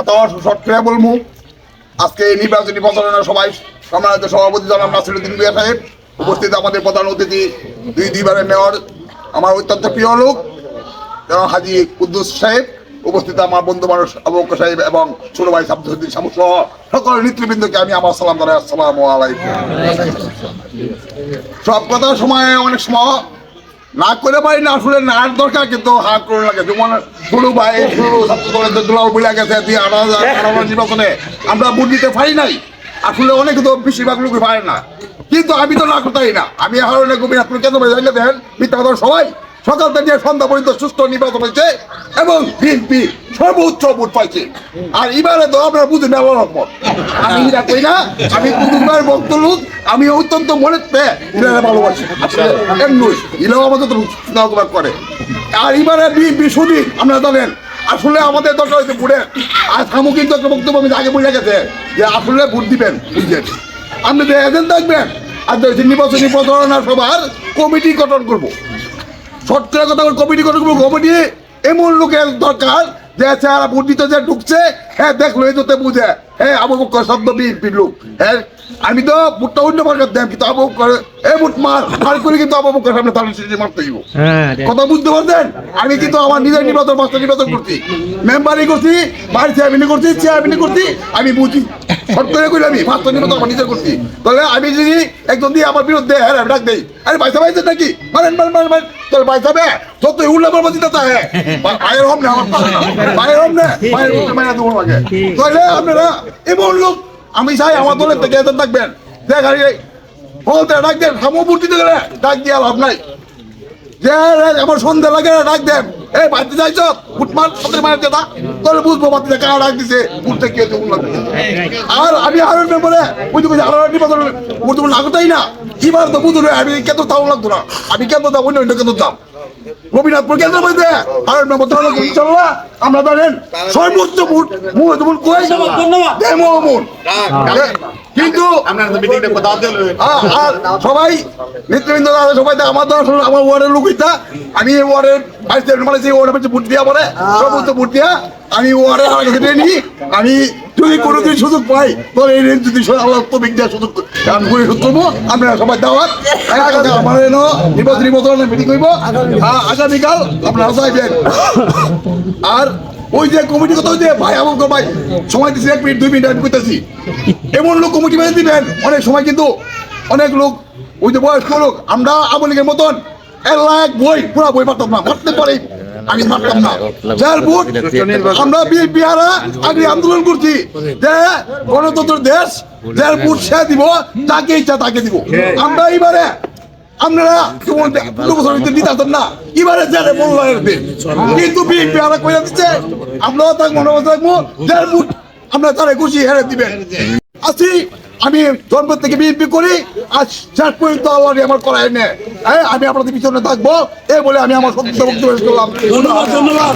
কথা বলব আজকে এই নির্বাচনী প্রচারণা সবাই সম্মানিত সভাপতি জনাব নাসিরুদ্দিন বিয়া সাহেব, উপস্থিত আমাদের প্রধান অতিথি দুই দুইবারের মেয়র, আমার অত্যন্ত প্রিয় লোক এবং হাজি কুদ্দুস সাহেব, উপস্থিত আমার বন্ধু মানুষ আবুক সাহেব এবং ছোট ভাই শামসুদ্দিন শামু সহ সকল নেতৃবৃন্দকে আমি আমার সালাম জানাই। আসসালামু আলাইকুম। সব কথার সময় অনেক সময় না করে পারি না আসলে না দরকার কিন্তু হা করে লাগে। যেমন ছোট ভাই গুরু ছাত্র দলের দুলাল বইলা গেছে দুই আঠারো নির্বাচনে আমরা ভোট দিতে পারি নাই। আসলে অনেক তো বেশিরভাগ লোক পারে না। কিন্তু আমি তো না করতেই না। আমি গোপীনাথ কেন্দ্র জানিয়ে দেন মিথ্যা কথা সবাই। সকাল থেকে সন্ধ্যা পর্যন্ত সুস্থ নির্বাচন হয়েছে এবং বিএনপি সর্বোচ্চ ভোট পাইছে। আর এবারে তো আপনারা ব্যবহার রকম আমি এটা কই না, আমি কুতুবার ভক্ত লোক, আমি অত্যন্ত মনে পেয়ে ইলারে ভালোবাসি। ইলাও আমাদের তো করে। আর এবারে বিএনপি শুধু, আপনারা জানেন, আসলে আমাদের দরকার হয়েছে ভোটের। আর সামু কিন্তু একটা বক্তব্য আমি আগে বলে গেছে, যে আসলে ভোট দিবেন বুঝছেন আপনি এজেন্ট থাকবেন আর নির্বাচনী প্রচারণা সভার কমিটি গঠন করব। শর্ট করে কথা কমিটি কমিটি। এমন লোকের দরকার যে চেহারা দিতে যে ঢুকছে হ্যাঁ দেখল এই তোতে বুঝে। হ্যাঁ আবু বকর শব্দ বিএনপির লোক হ্যাঁ। আমি তো ভোটটা অন্য মার্কার দেন কিন্তু আবু বকর এই ভোট মার মার করে কিন্তু আবু বকর সামনে সে মারতে দিব কথা বুঝতে পারছেন? আমি কিন্তু আমার নিজের নির্বাচন মাস্টার নির্বাচন করছি। মেম্বারই করছি বাড়ি চেয়ারম্যানই করছি চেয়ারম্যানই করছি আমি বুঝি। শর্ট করি আমি মাস্টার নির্বাচন আমার নিজের করছি। তাহলে আমি যদি একজন দিয়ে আমার বিরুদ্ধে হ্যাঁ আমি ডাক দেই, আরে পয়সা পাইছে নাকি? মারেন মারেন মারেন মারেন। তোর পয়সা বে যতই উল্লা বলব দিতে তা হ্যাঁ। হম না হম না হম মাইনা দেবো আমাকে। তাহলে আপনারা এমন লোক, আমি চাই আমার দলের থেকে এজন বলতে ডাক দেন সামু গেলে, ডাক দিয়ে লাভ নাই। যে আমার সন্ধ্যা লাগে ডাক দেন। এই বাড়িতে যাইছ? ফুটমার সাথে মায়ের দাদা। তোরে বুঝব বাড়িতে কারা ডাক দিছে, উঠতে কে আর আমি আরও মেম্বারে বুঝতে পারছি আরও নির্বাচন বুঝতে লাগতাই না। এবার তো বুঝলো, আমি কেন তাও লাগতো না। আমি কেন দাম, অন্য অন্য কেন দাম? রবীন্দ্রনাথপুর কেন্দ্র মধ্যে। আর মেম্বার ইনশাল্লাহ আমরা জানেন সর্বোচ্চ ভোট তুমি কই ধন্যবাদ দেমো মন কিন্তু আর সবাই নেতৃবৃন্দ সবাই আমার তো আসলে আমার ওয়ার্ডের লোক হইতা আমি এই ওয়ার্ডের ভাইস চেয়ারম্যান মানে সেই ওয়ার্ডের মধ্যে ভোট দিয়া পরে সমস্ত ভোট দিয়া আমি ওয়ার্ডের নিই। আমি যদি কোনোদিন সুযোগ পাই তাহলে এই রেঞ্জ যদি আল্লাহ তো বিজ্ঞান সুযোগ আমি করে সুযোগ করব আপনারা সবাই দাওয়াত আমার এনো নির্বাচনী বদলের মিটিং হইব আগামীকাল আপনারা চাইবেন আর ওই যে কমিটি কথা যে ভাই, আমার ভাই, সময় দিচ্ছি এক মিনিট, দুই মিনিট, আমি করতেছি এমন লোক কমিটি মেনে দিবেন, অনেক সময় কিন্তু অনেক লোক, ওই যে বয়স্ক লোক, আমরা আওয়ামী মতন, এক বই, পুরা বই পারতাম না পারতে পারি। আমি পারতাম না। যার ভোট আমরা বিহারা আগে আন্দোলন করছি। যে গণতন্ত্র দেশ যার ভোট সে দিব, তাকে ইচ্ছা তাকে দিব। আমরা এবারে বিএনপি কইরা দিচ্ছে মনে আছি আমি জন্ম থেকে বিএনপি করি, আজ শেষ পর্যন্ত আমার করাই নে হ্যাঁ আমি আপনাদের পিছনে থাকব। এ বলে আমি আমার সত্য বক্তব্য পেশ করলাম। ধন্যবাদ ধন্যবাদ।